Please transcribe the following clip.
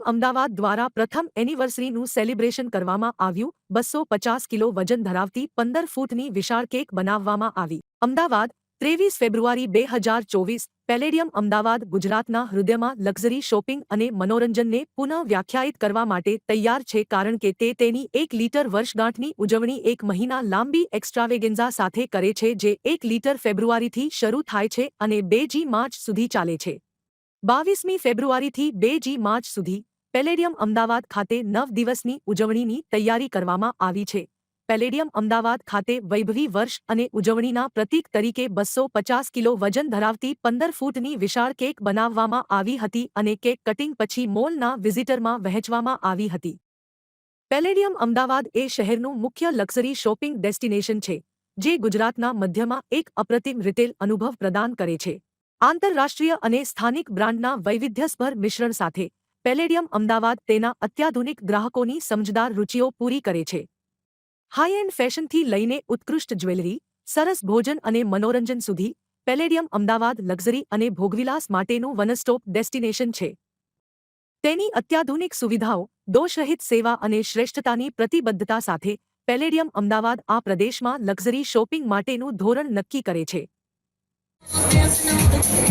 Palladium Ahmedabad દ્વારા પ્રથમ એનિવર્સરીનું celebration કરવામાં આવ્યું. બસો પચાસ કિલો વજન ધરાવતી પંદર ફૂટની વિશાળ કેક બનાવવામાં આવી. અમદાવાદ, ત્રેવીસ ફેબ્રુઆરી બે હજાર ચોવીસ, પેલેડિયમ અમદાવાદ, ગુજરાતના હૃદયમાં લક્ઝરી શોપિંગ અને મનોરંજનને પુનઃ વ્યાખ્યાયિત કરવા માટે તૈયાર છે કારણ કે તે તેની એક લીટર વર્ષગાંઠની ઉજવણી એક મહિના લાંબી એક્સ્ટ્રાવેગેન્ઝા સાથે કરે છે જે એક લીટર ફેબ્રુઆરીથી શરૂ થાય છે અને બે જી માર્ચ સુધી ચાલે છે. બાવીસમી ફેબ્રુઆરીથી બે જી માર્ચ સુધી પેલેડિયમ અમદાવાદ ખાતે નવ દિવસની ઉજવણીની તૈયારી કરવામાં આવી છે. પેલેડિયમ અમદાવાદ ખાતે વૈભવી વર્ષ અને ઉજવણીના પ્રતીક તરીકે બસો પચાસ કિલો વજન ધરાવતી પંદર ફૂટની વિશાળ કેક બનાવવામાં આવી હતી અને કેક કટિંગ પછી મોલના વિઝિટરમાં વહેંચવામાં આવી હતી. પેલેડિયમ અમદાવાદ એ શહેરનું મુખ્ય લક્ઝરી શોપિંગ ડેસ્ટિનેશન છે, જે ગુજરાતના મધ્યમાં એક અપ્રતિમ રિટેલ અનુભવ પ્રદાન કરે છે. આંતરરાષ્ટ્રીય અને સ્થાનિક બ્રાન્ડના વૈવિધ્યસભર મિશ્રણ સાથે, પેલેડિયમ અમદાવાદ તેના અત્યાધુનિક ગ્રાહકોની સમજદાર રૂચિઓ પૂરી કરે છે. હાઈ એન્ડ ફેશનથી લઈને ઉત્કૃષ્ટ જ્વેલરી, સરસ ભોજન અને મનોરંજન સુધી, પેલેડિયમ અમદાવાદ લક્ઝરી અને ભોગવિલાસ માટેનું વનસ્ટોપ ડેસ્ટિનેશન છે. તેની અત્યાધુનિક સુવિધાઓ, દોષરહિત સેવા અને શ્રેષ્ઠતાની પ્રતિબદ્ધતા સાથે, પેલેડિયમ અમદાવાદ આ પ્રદેશમાં લક્ઝરી શોપિંગ માટેનું ધોરણ નક્કી કરે છે. Dancing on the table.